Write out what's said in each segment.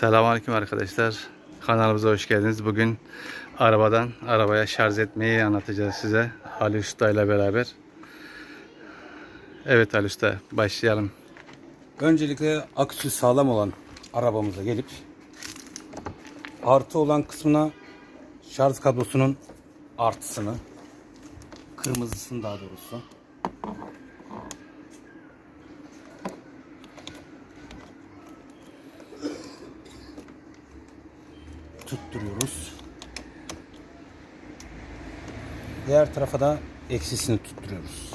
Selamünaleyküm arkadaşlar. Kanalımıza hoş geldiniz. Bugün arabadan arabaya şarj etmeyi anlatacağız size. Ali Usta ile beraber. Evet Ali Usta başlayalım. Öncelikle aküsü sağlam olan arabamıza gelip artı olan kısmına şarj kablosunun artısını kırmızısını daha doğrusu tutturuyoruz. Diğer tarafa da eksisini tutturuyoruz.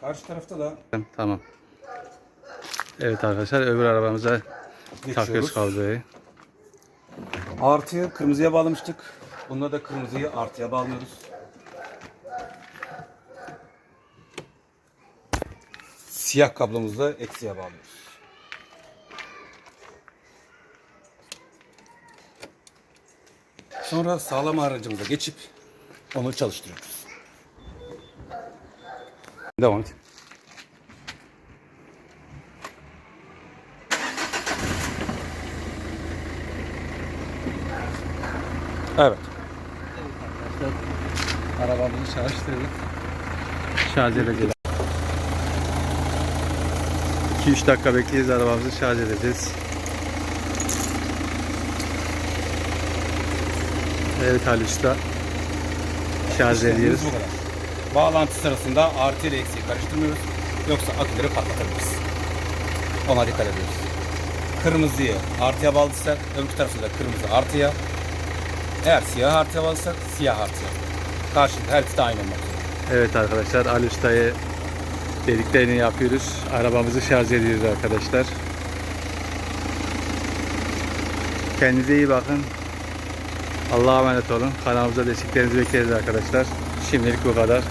Karşı tarafta da Tamam. Evet arkadaşlar öbür arabamıza takıyoruz kabloyu. Artıyı kırmızıya bağlamıştık. Bunda da kırmızıyı artıya bağlıyoruz. Siyah kablomuzu da eksiye bağlıyoruz. Sonra sağlam aracımıza geçip onu çalıştırıyoruz. Devam et. Evet. Arabamızı çalıştırdık. Şarj edeceğiz. 2-3 dakika bekleyeceğiz arabamızı şarj edeceğiz. Evet Ali Usta. Şarj ediyoruz. Bu kadar. Bağlantı sırasında artı ile eksiği karıştırmıyoruz. Yoksa aküleri patlatabiliriz. Ona dikkat ediyoruz. Kırmızıyı artıya bağladıysak öbür tarafı da kırmızı artıya. Eğer siyah artıya bağlıysak siyah artıya. Karşılıklı her de aynı olmak. Evet arkadaşlar Ali Usta'yı dediklerini yapıyoruz. Arabamızı şarj ediyoruz arkadaşlar. Kendinize iyi bakın. Allah'a emanet olun. Kanalımıza desteklerinizi bekleriz arkadaşlar. Şimdilik bu kadar.